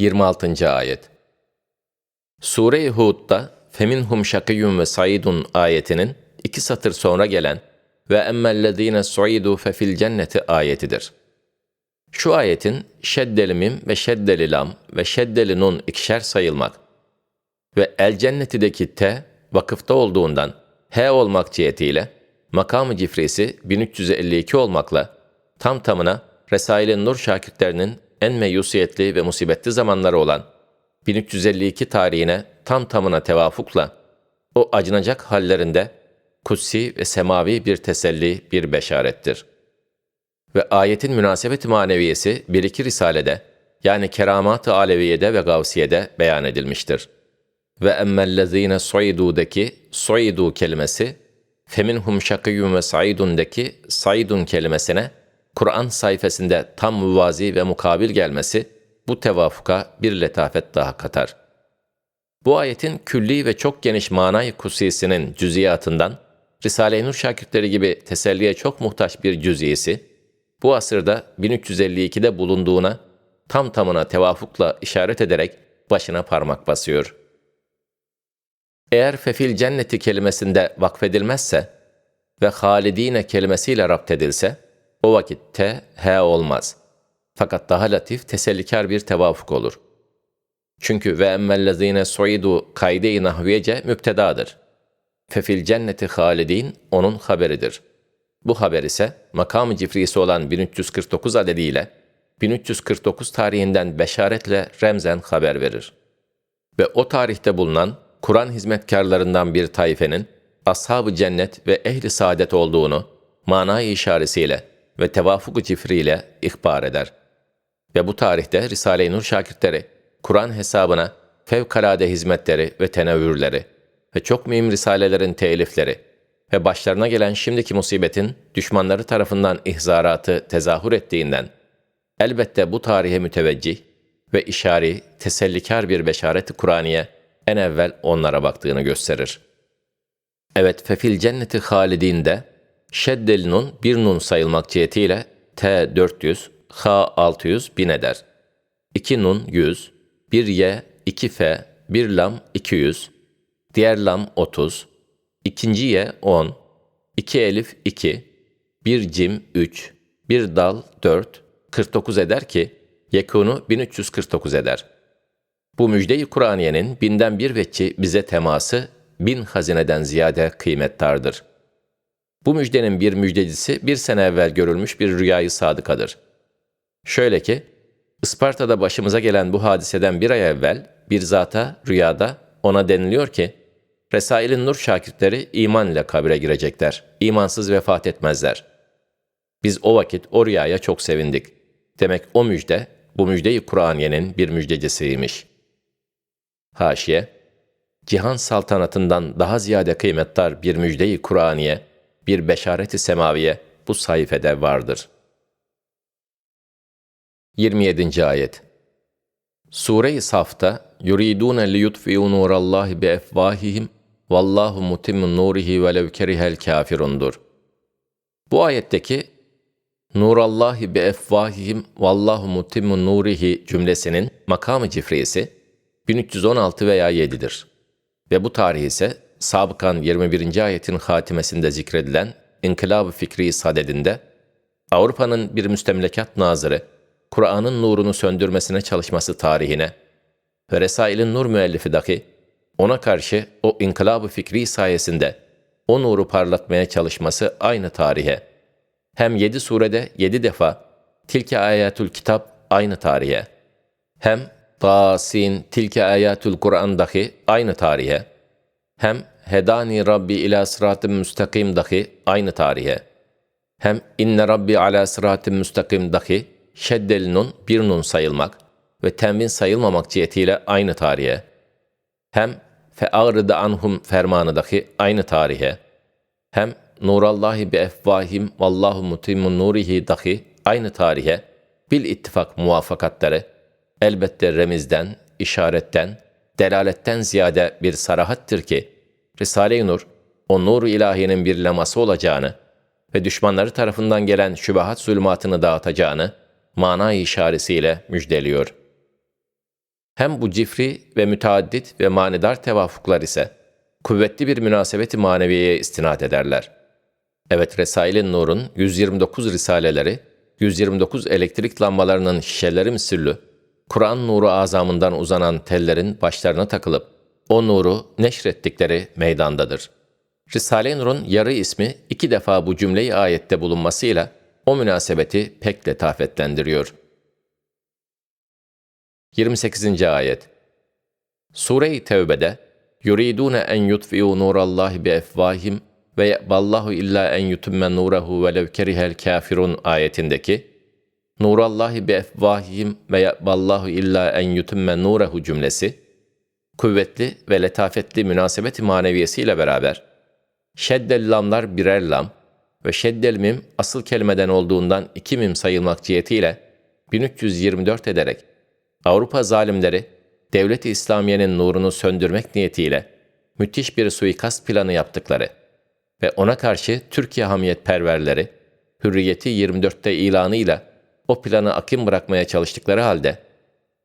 26. ayet Sure-i Hud'da Feminhum şakiyun ve saidun ayetinin iki satır sonra gelen ve emmellezine suidu fefil cenneti ayetidir. Şu ayetin şeddeli mim ve şeddeli lam ve şeddeli nun ikişer sayılmak ve el cennetideki t vakıfta olduğundan h olmak cihetiyle makamı cifrisi 1352 olmakla tam tamına Resail-i Nur şakirtlerinin en meyusiyetli ve musibetli zamanları olan 1352 tarihine tam tamına tevafukla o acınacak hallerinde kutsi ve semavi bir teselli, bir beşarettir. Ve ayetin münasebeti maneviyesi bir iki risalede yani Keramat-ı Aleviye'de ve Gavsiye'de beyan edilmiştir. Ve emmellezine suidu'daki suidu kelimesi feminhum şakiyun ve saidun'daki saidun kelimesine Kur'an sayfasında tam muvazi ve mukabil gelmesi bu tevafuka bir letafet daha katar. Bu ayetin külli ve çok geniş manay kusisinin cüziyatından Risale-i Nur şakirtleri gibi teselliye çok muhtaç bir cüziyesi, bu asırda 1352'de bulunduğuna tam tamına tevafukla işaret ederek başına parmak basıyor. Eğer fefil cenneti kelimesinde vakfedilmezse ve halidine kelimesiyle rapt edilse, o vakit te, he olmaz. Fakat daha latif, tesellikar bir tevafuk olur. Çünkü ve emmellezine suidu kayde-i nahviyece müptedadır. Fefil cenneti halidin onun haberidir. Bu haber ise makam-ı cifrisi olan 1349 adediyle 1349 tarihinden beşaretle remzen haber verir. Ve o tarihte bulunan Kur'an hizmetkarlarından bir taifenin ashab-ı cennet ve ehli saadet olduğunu manayı işaresiyle ve tevafuk-u cifriyle ihbar eder. Ve bu tarihte Risale-i Nur şakirtleri Kur'an hesabına fevkalade hizmetleri ve tenevvürleri ve çok mühim risalelerin telifleri ve başlarına gelen şimdiki musibetin düşmanları tarafından ihzaratı tezahür ettiğinden elbette bu tarihe müteveccih ve işari, tesellikar bir beşareti Kur'aniye en evvel onlara baktığını gösterir. Evet, fefil cenneti halidinde şeddel nun bir nun sayılmak cihetiyle T 400, H 600 bin eder. 2 nun 100, 1 Y, 2 F, 1 lam 200, diğer lam 30, ikinci Y 10, 2 elif 2, 1 cim 3, 1 dal 4, 49 eder ki yekunu 1349 eder. Bu müjde-i Kur'aniyenin binden bir veçi bize teması bin hazineden ziyade kıymettardır. Bu müjdenin bir müjdecisi bir sene evvel görülmüş bir rüyayı sadıkadır. Şöyle ki, Isparta'da başımıza gelen bu hadiseden bir ay evvel bir zata rüyada ona deniliyor ki, Resail'in nur şakirtleri iman ile kabre girecekler, imansız vefat etmezler. Biz o vakit o rüyaya çok sevindik. Demek o müjde, bu müjdeyi Kur'aniyenin bir müjdecisiymiş. Haşiye, cihan saltanatından daha ziyade kıymettar bir müjdeyi Kur'aniye, bir beşareti semaviye bu sayfede vardır. 27. ayet Sure-i Saf'ta yuridune liyutfi'u nurallahi bi efvahihim vallahu mutimmun nurihi velev kerihel kafirundur. Bu ayetteki Nurallahi bi efvahihim vallahu mutimmun nurihi cümlesinin makamı cifriyesi 1316 veya 7'dir. Ve bu tarih ise sabıkan 21. ayetin hatimesinde zikredilen İnkılab-ı Fikri Sadedinde Avrupa'nın bir müstemlekat nazırı Kur'an'ın nurunu söndürmesine çalışması tarihine ve Resail'in nur müellifi dahi ona karşı o inkılab-ı fikri sayesinde o nuru parlatmaya çalışması aynı tarihe. Hem yedi surede yedi defa tilke ayatül kitap aynı tarihe. Hem Tasin tilke ayatül Kur'an dahi aynı tarihe. Hem Hedani Rabbi ila sıratın müstakim dahi aynı tarihe. Hem inne Rabbi ala sıratın müstakim dahi şeddel nun bir nun sayılmak ve tenvin sayılmamak cihetiyle aynı tarihe. Hem fe'agrıda anhum fermanı dahi aynı tarihe. Hem nurallahi bi efvahim vallahu mutimmun nurihi dahi aynı tarihe bil ittifak muvafakatları elbette remizden, işaretten, delaletten ziyade bir sarahattır ki, Risale-i Nur, o nur ilahinin bir laması olacağını ve düşmanları tarafından gelen şübahat zulmatını dağıtacağını mana işaresiyle müjdeliyor.'' Hem bu cifri ve müteaddit ve manidar tevafuklar ise kuvvetli bir münasebeti maneviyeye istinad ederler. Evet Resail'in Nur'un 129 risaleleri, 129 elektrik lambalarının şişeleri misillü, Kur'an nuru azamından uzanan tellerin başlarına takılıp o nuru neşrettikleri meydandadır. Risale-i Nur'un yarı ismi iki defa bu cümleyi ayette bulunmasıyla o münasebeti pek letafetlendiriyor. 28. Ayet Sure-i Tevbe'de yuridune en yutfi'u nurallahi bi efvahim ve ye'ballahu illa en yutumme nurehu velev kerihel kafirun ayetindeki Nurallahi bi efvahihim ve ye'ballahu illa en yutumme nurehu cümlesi kuvvetli ve letafetli münasebeti maneviyesiyle beraber şeddel lamlar birer lam ve şeddel mim asıl kelimeden olduğundan iki mim sayılmak cihetiyle 1324 ederek Avrupa zalimleri devlet-i İslamiye'nin nurunu söndürmek niyetiyle müthiş bir suikast planı yaptıkları ve ona karşı Türkiye hamiyetperverleri Hürriyeti 24'te ilanıyla o planı akim bırakmaya çalıştıkları halde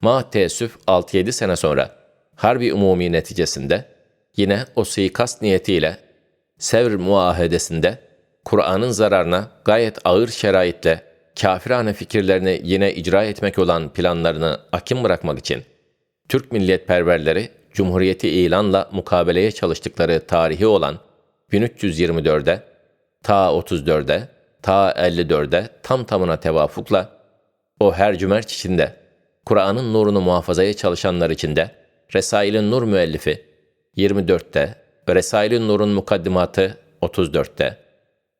ma teessüf 6-7 sene sonra harbi umumi neticesinde yine o suikast niyetiyle Sevr muahedesinde Kur'an'ın zararına gayet ağır şeraitle kafirane fikirlerini yine icra etmek olan planlarını akim bırakmak için Türk milliyetperverleri Cumhuriyeti ilanla mukabeleye çalıştıkları tarihi olan 1324'de, ta 34'de, ta 54'de tam tamına tevafukla o her cümerç içinde Kur'an'ın nurunu muhafazaya çalışanlar içinde Resail'in Nur müellifi 24'te ve Resail'in Nur'un mukaddimatı 34'te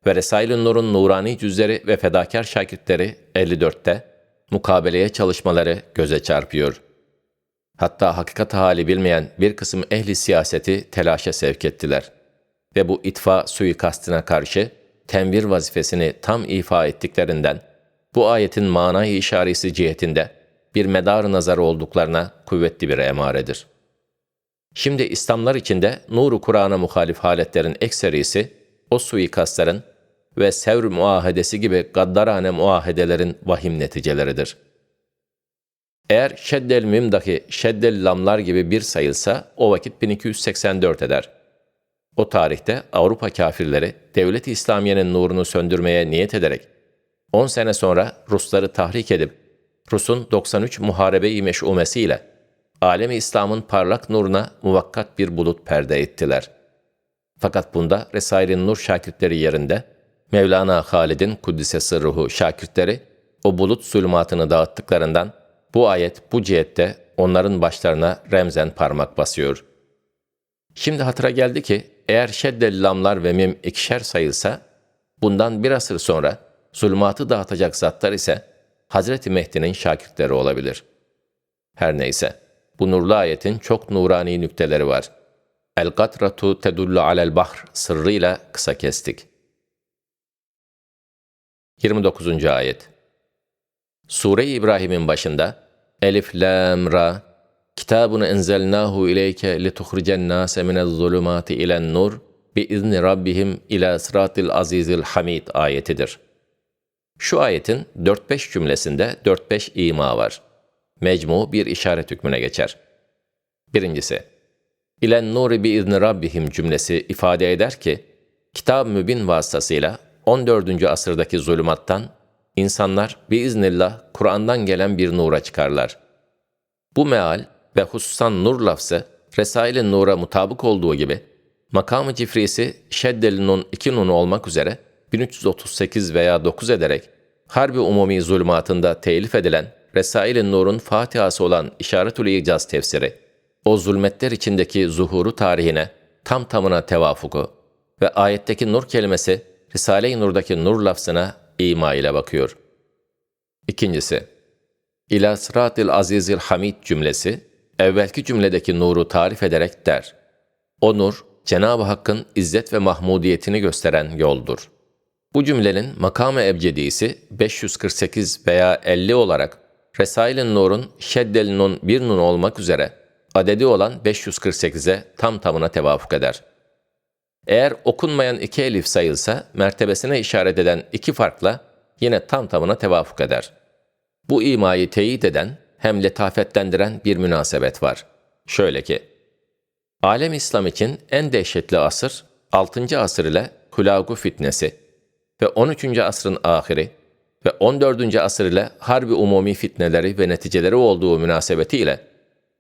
ve Resail'in Nur'un nurani cüzleri ve fedakar şakirtleri 54'te mukabeleye çalışmaları göze çarpıyor. Hatta hakikat hali bilmeyen bir kısım ehli siyaseti telaşa sevk ettiler ve bu itfa suikastına karşı tenvir vazifesini tam ifa ettiklerinden bu ayetin manayı işaresi cihetinde bir medar nazar olduklarına kuvvetli bir emaredir. Şimdi İslamlar içinde nuru Kur'an'a muhalif haletlerin ekserisi o suikastların ve sevr muahedesi gibi gaddarane muahedelerin vahim neticeleridir. Eğer şeddel mimdaki şeddel lamlar gibi bir sayılsa o vakit 1284 eder. O tarihte Avrupa kafirleri devlet-i İslamiye'nin nurunu söndürmeye niyet ederek 10 sene sonra Rusları tahrik edip Rus'un 93 muharebe-i meş'umesiyle alemi İslam'ın parlak nuruna muvakkat bir bulut perde ettiler. Fakat bunda Resail'in nur şakirtleri yerinde Mevlana Halid'in Kuddise Sırruhu şakirtleri o bulut zulümatını dağıttıklarından bu ayet bu cihette onların başlarına remzen parmak basıyor. Şimdi hatıra geldi ki eğer şeddel lamlar ve mim ikişer sayılsa bundan bir asır sonra zulmatı dağıtacak zatlar ise Hazreti Mehdi'nin şakirtleri olabilir. Her neyse, bu nurlu ayetin çok nurani nükteleri var. El-gatratu tedullu alel bahr sırrıyla kısa kestik. 29. Ayet Sure-i İbrahim'in başında Elif, Lam, Ra Kitabun enzelnahu ileyke lituhricen nase minez zulumati ilen nur bi izni rabbihim ila sıratil azizil hamid ayetidir. Şu ayetin 4-5 cümlesinde 4-5 ima var. Mecmu bir işaret hükmüne geçer. Birincisi, İlen nuri bi izni rabbihim cümlesi ifade eder ki, Kitab-ı Mübin vasıtasıyla 14. asırdaki zulümattan insanlar biiznillah Kur'an'dan gelen bir nura çıkarlar. Bu meal ve hususan nur lafzı Resail-i Nur'a mutabık olduğu gibi makamı cifrisi şeddeli nun iki nunu olmak üzere 1338 veya 9 ederek Harbi Umumi zulmatında telif edilen Resail-i Nur'un Fatihası olan İşaretül İcaz tefsiri, o zulmetler içindeki zuhuru tarihine tam tamına tevafuku ve ayetteki nur kelimesi Risale-i Nur'daki nur lafzına ima ile bakıyor. İkincisi, İlâ sıratil azizil hamid cümlesi, evvelki cümledeki nuru tarif ederek der. O nur, Cenab-ı Hakk'ın izzet ve mahmudiyetini gösteren yoldur. Bu cümlenin makamı ebcedisi 548 veya 50 olarak Resail-i Nur'un şeddel nun bir nun olmak üzere adedi olan 548'e tam tamına tevafuk eder. Eğer okunmayan iki elif sayılsa mertebesine işaret eden iki farkla yine tam tamına tevafuk eder. Bu imayı teyit eden hem letafetlendiren bir münasebet var. Şöyle ki, Alem İslam için en dehşetli asır 6. asır ile Hulagu fitnesi ve 13. asrın ahiri ve 14. asır ile harbi umumi fitneleri ve neticeleri olduğu münasebetiyle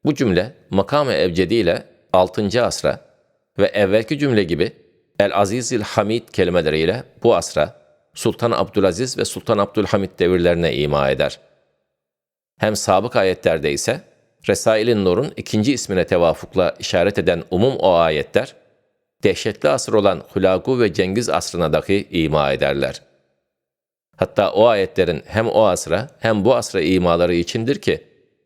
bu cümle makam-ı evcedi ile 6. asra ve evvelki cümle gibi El-Azizil Hamid kelimeleriyle bu asra Sultan Abdülaziz ve Sultan Abdülhamid devirlerine ima eder. Hem sabık ayetlerde ise Resail-i Nur'un ikinci ismine tevafukla işaret eden umum o ayetler, dehşetli asır olan Hulagu ve Cengiz asrına dahi ima ederler. Hatta o ayetlerin hem o asra hem bu asra imaları içindir ki,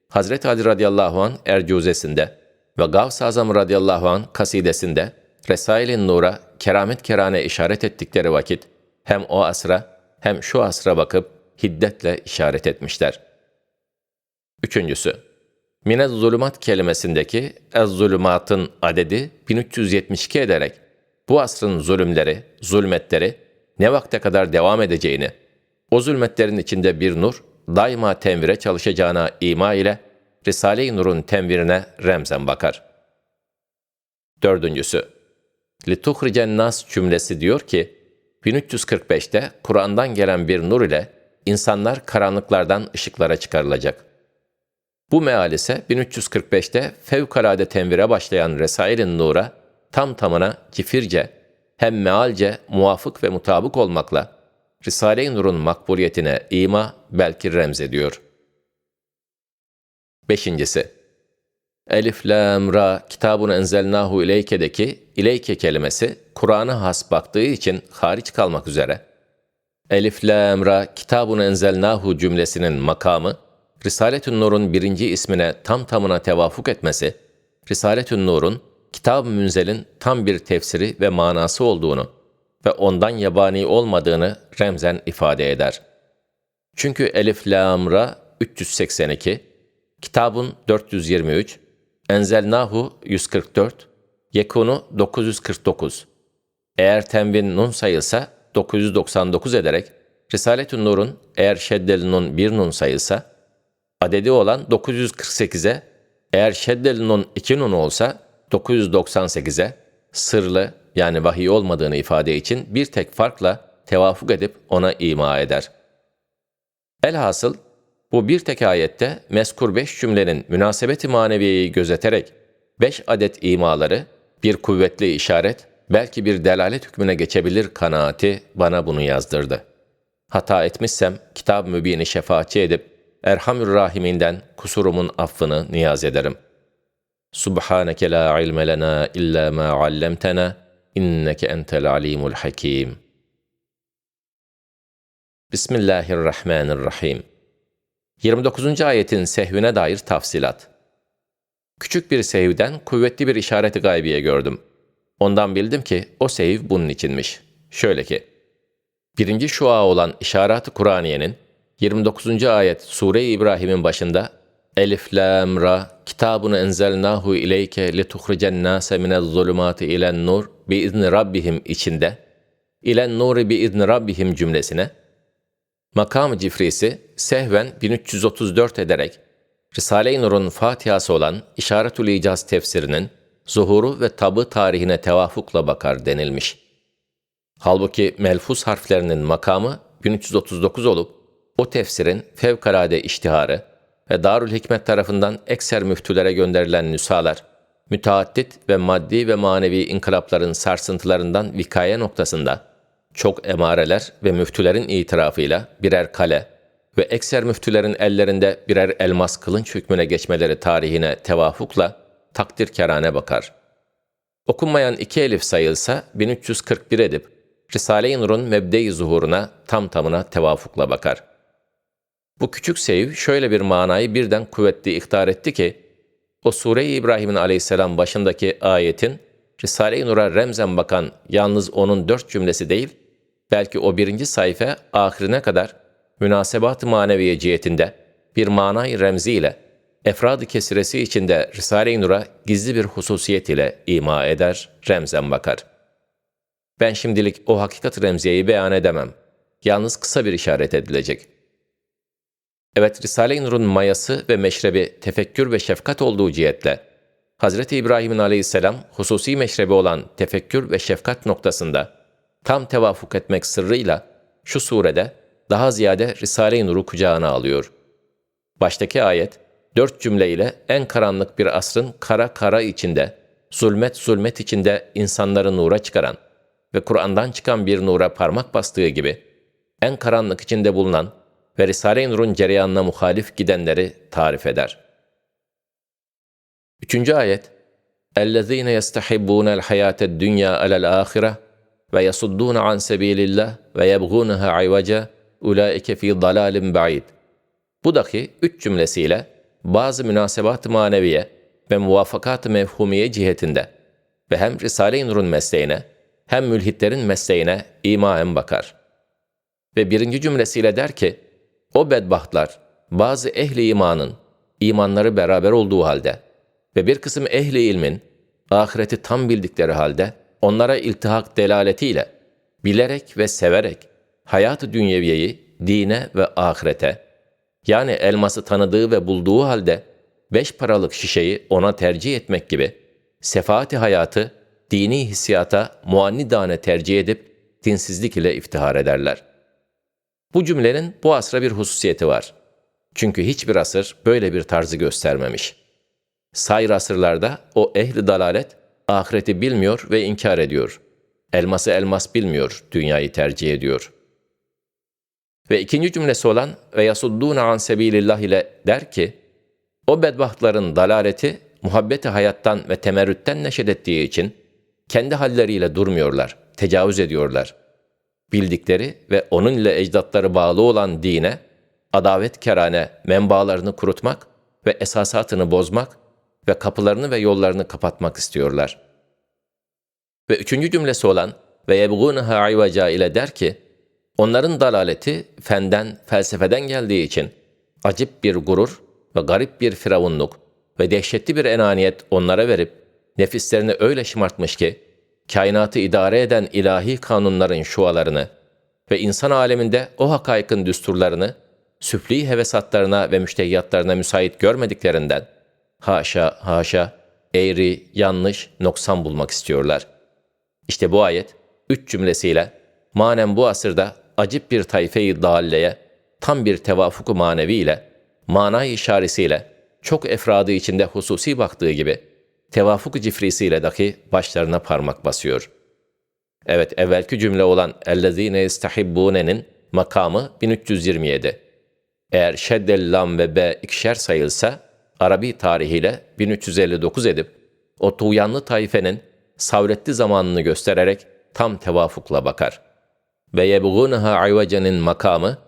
Hazreti Ali radıyallahu an Ercuzesinde ve Gavs-ı Azam radıyallahu an kasidesinde Resail-i Nur'a keramet kerane işaret ettikleri vakit hem o asra hem şu asra bakıp hiddetle işaret etmişler. Üçüncüsü, Minez zulümat kelimesindeki ez zulümatın adedi 1372 ederek bu asrın zulümleri, zulmetleri ne vakte kadar devam edeceğini, o zulmetlerin içinde bir nur daima tenvire çalışacağına ima ile Risale-i Nur'un tenvirine remzen bakar. Dördüncüsü, Lituhricen nas cümlesi diyor ki, 1345'te Kur'an'dan gelen bir nur ile insanlar karanlıklardan ışıklara çıkarılacak. Bu meal ise 1345'te fevkalade tenvire başlayan Resail-i Nur'a tam tamına cifirce, hem mealce muvafık ve mutabık olmakla Risale-i Nur'un makbuliyetine ima belki remzediyor. Beşincisi, Elif, Lam, Ra, kitabun enzelnahu ileyke'deki ileyke kelimesi Kur'an'a has baktığı için hariç kalmak üzere. Elif, Lam, Ra, kitabun enzelnahu cümlesinin makamı, Risaletün Nur'un birinci ismine tam tamına tevafuk etmesi, Risaletün Nur'un Kitab-ı Münzel'in tam bir tefsiri ve manası olduğunu ve ondan yabani olmadığını remzen ifade eder. Çünkü Elif Lam Ra 382, Kitabun 423, Enzelnahu 144, Yekunu 949. Eğer tenvin nun sayılsa 999 ederek Risaletün Nur'un eğer şeddeli nun bir nun sayılsa adedi olan 948'e eğer şeddeli nun iki nun olsa 998'e sırlı yani vahiy olmadığını ifade için bir tek farkla tevafuk edip ona ima eder. Elhasıl bu bir tek ayette meskur beş cümlenin münasebeti maneviyeyi gözeterek beş adet imaları bir kuvvetli işaret, belki bir delalet hükmüne geçebilir kanaati bana bunu yazdırdı. Hata etmişsem kitab-ı mübini şefaatçi edip Erhamür Rahiminden kusurumun affını niyaz ederim. Subhaneke la ilme lena illa ma allamtana inneke entel alimul hakim. Bismillahirrahmanirrahim. 29. ayetin sehvine dair tafsilat. Küçük bir sehvden kuvvetli bir işareti gaybiye gördüm. Ondan bildim ki o sehv bunun içinmiş. Şöyle ki, birinci şua olan işaret-i Kur'aniyenin 29. ayet Sure-i İbrahim'in başında Elif lam ra kitabun enzelnahu ileyke lituhricen nase minez zulumati ilen nur bi izni rabbihim içinde ilen nuri bi izni rabbihim cümlesine makam cifrisi sehven 1334 ederek Risale-i Nur'un Fatihası olan İşaretül İcaz tefsirinin zuhuru ve tabı tarihine tevafukla bakar denilmiş. Halbuki melfuz harflerinin makamı 1339 olup o tefsirin fevkalade iştiharı ve Darül Hikmet tarafından ekser müftülere gönderilen nüshalar, müteaddit ve maddi ve manevi inkılapların sarsıntılarından vikaye noktasında çok emareler ve müftülerin itirafıyla birer kale ve ekser müftülerin ellerinde birer elmas kılınç hükmüne geçmeleri tarihine tevafukla takdir kerane bakar. Okunmayan iki elif sayılsa 1341 edip Risale-i Nur'un mebde-i zuhuruna tam tamına tevafukla bakar. Bu küçük sev şöyle bir manayı birden kuvvetli ihtar etti ki, o Sure-i İbrahim'in aleyhisselam başındaki ayetin, Risale-i Nur'a remzen bakan yalnız onun dört cümlesi değil, belki o birinci sayfa ahirine kadar münasebat-ı maneviye cihetinde bir manayı remzi ile efrad-ı kesiresi içinde Risale-i Nur'a gizli bir hususiyet ile ima eder, remzen bakar. Ben şimdilik o hakikat remziyeyi beyan edemem. Yalnız kısa bir işaret edilecek.'' Evet, Risale-i Nur'un mayası ve meşrebi tefekkür ve şefkat olduğu cihetle, Hz. İbrahim'in aleyhisselam hususi meşrebi olan tefekkür ve şefkat noktasında tam tevafuk etmek sırrıyla şu surede daha ziyade Risale-i Nur'u kucağına alıyor. Baştaki ayet, dört cümleyle en karanlık bir asrın kara kara içinde, zulmet zulmet içinde insanları nura çıkaran ve Kur'an'dan çıkan bir nura parmak bastığı gibi, en karanlık içinde bulunan ve Risale-i Nur'un cereyanına muhalif gidenleri tarif eder. Üçüncü ayet, اَلَّذ۪ينَ يَسْتَحِبُّونَ الْحَيَاةَ الدُّنْيَا عَلَى الْآخِرَةِ وَيَصُدُّونَ عَنْ سَب۪يلِ اللّٰهِ وَيَبْغُونَهَا عِوَجًا اُولَٰئِكَ ف۪ي ضَلَالٍ بَعِيدٍ Bu dahi üç cümlesiyle bazı münasebat-ı maneviye ve muvafakat-ı mevhumiye cihetinde ve hem Risale-i Nur'un mesleğine hem mülhitlerin mesleğine imaen bakar. Ve birinci cümlesiyle der ki, o bedbahtlar bazı ehli imanın imanları beraber olduğu halde ve bir kısım ehli ilmin ahireti tam bildikleri halde onlara iltihak delaletiyle bilerek ve severek hayat-ı dünyeviyeyi dine ve ahirete yani elması tanıdığı ve bulduğu halde beş paralık şişeyi ona tercih etmek gibi sefaati hayatı dini hissiyata muannidane tercih edip dinsizlik ile iftihar ederler. Bu cümlenin bu asra bir hususiyeti var. Çünkü hiçbir asır böyle bir tarzı göstermemiş. Sayr asırlarda o ehli dalalet ahireti bilmiyor ve inkar ediyor. Elması elmas bilmiyor, dünyayı tercih ediyor. Ve ikinci cümlesi olan ve yasuddûne an sebilillah ile der ki, o bedbahtların dalaleti muhabbeti hayattan ve temerrütten neşet ettiği için kendi halleriyle durmuyorlar, tecavüz ediyorlar. Bildikleri ve onun ile ecdatları bağlı olan dine, adavet kerane menbaalarını kurutmak ve esasatını bozmak ve kapılarını ve yollarını kapatmak istiyorlar. Ve üçüncü cümlesi olan ve yebgûneha ayvaca ile der ki, onların dalaleti fenden, felsefeden geldiği için acip bir gurur ve garip bir firavunluk ve dehşetli bir enaniyet onlara verip nefislerini öyle şımartmış ki, kainatı idare eden ilahi kanunların şualarını ve insan aleminde o hakaykın düsturlarını süfli hevesatlarına ve müştehiyyatlarına müsait görmediklerinden, haşa haşa, eğri, yanlış, noksan bulmak istiyorlar. İşte bu ayet, üç cümlesiyle, manen bu asırda acip bir tayfe-i dalleye, tam bir tevafuku manevi ile, mana işaresiyle, çok efradı içinde hususi baktığı gibi, tevafuk cifrisiyle dahi başlarına parmak basıyor. Evet, evvelki cümle olan اَلَّذ۪ينَ يَسْتَحِبُّونَ'nin makamı 1327. Eğer şeddel lam ve be ikişer sayılsa, Arabi tarihiyle 1359 edip, o tuğyanlı taifenin savretli zamanını göstererek tam tevafukla bakar. Ve yebğûneha ayvacenin makamı,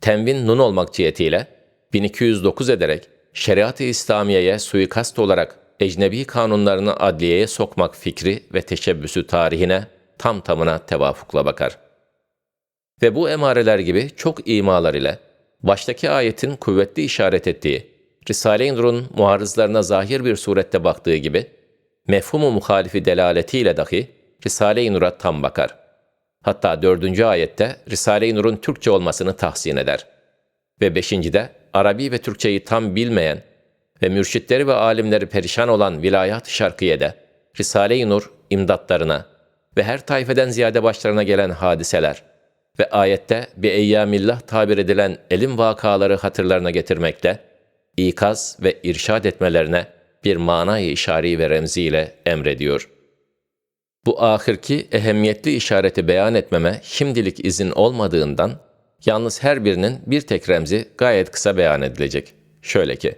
tenvin nun olmak cihetiyle 1209 ederek şeriat-ı İslamiye'ye suikast olarak ecnebi kanunlarını adliyeye sokmak fikri ve teşebbüsü tarihine tam tamına tevafukla bakar. Ve bu emareler gibi çok imalar ile baştaki ayetin kuvvetli işaret ettiği, Risale-i Nur'un muarızlarına zahir bir surette baktığı gibi, mefhumu muhalifi delaletiyle dahi Risale-i Nur'a tam bakar. Hatta dördüncü ayette Risale-i Nur'un Türkçe olmasını tahsin eder. Ve beşincide Arabi ve Türkçeyi tam bilmeyen ve mürşitleri ve alimleri perişan olan vilayat-ı şarkiyede Risale-i Nur imdatlarına ve her tayfeden ziyade başlarına gelen hadiseler ve ayette bir eyyamillah tabir edilen elim vakaları hatırlarına getirmekle ikaz ve irşad etmelerine bir manayı işari ve remziyle emrediyor. Bu ahirki ehemmiyetli işareti beyan etmeme şimdilik izin olmadığından, yalnız her birinin bir tek remzi gayet kısa beyan edilecek. Şöyle ki,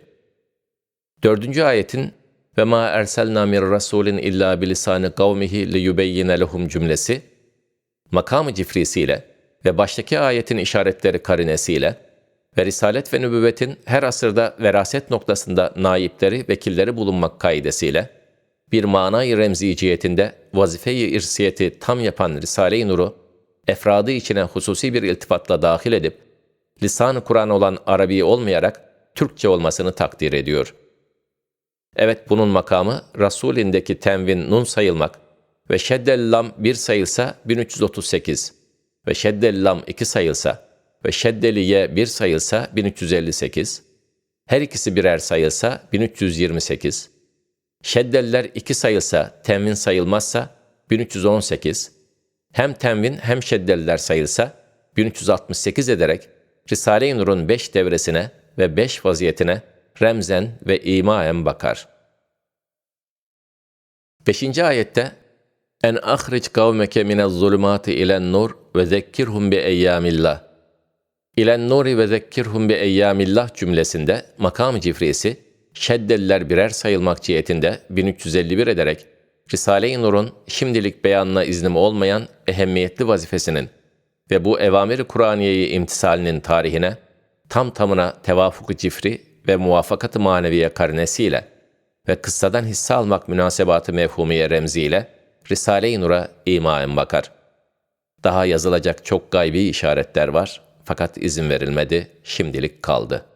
Dördüncü ayetin ve ma erselna min rasulin illa bilisani kavmihi li yubeyyine lehum cümlesi makamı cifrisiyle ve baştaki ayetin işaretleri karinesiyle ve risalet ve nübüvvetin her asırda veraset noktasında naipleri, vekilleri bulunmak kaidesiyle bir manayı remzi cihetinde vazife-i irsiyeti tam yapan Risale-i Nur'u efradı içine hususi bir iltifatla dahil edip lisan-ı Kur'an olan Arabi olmayarak Türkçe olmasını takdir ediyor.'' Evet bunun makamı Rasulindeki tenvin nun sayılmak ve şeddel lam 1 sayılsa 1338 ve şeddel lam 2 sayılsa ve şeddeliye bir sayılsa 1358, her ikisi birer sayılsa 1328, şeddeliler iki sayılsa tenvin sayılmazsa 1318, hem tenvin hem şeddeliler sayılsa 1368 ederek Risale-i Nur'un beş devresine ve beş vaziyetine remzen ve imaen bakar. Beşinci ayette En ahric kavmeke minez zulümati ilen nur ve zekkirhum bi eyyamillah. İlen nuri ve zekkirhum bi eyyamillah cümlesinde makam cifrisi şeddeliler birer sayılmak cihetinde 1351 ederek Risale-i Nur'un şimdilik beyanına iznim olmayan ehemmiyetli vazifesinin ve bu evamir-i Kur'aniyeyi imtisalinin tarihine tam tamına tevafuk cifri ve muvafakat-ı maneviye karnesiyle ve kıssadan hisse almak münasebatı mefhumiye remziyle Risale-i Nur'a imaen bakar. Daha yazılacak çok gaybi işaretler var fakat izin verilmedi, şimdilik kaldı.''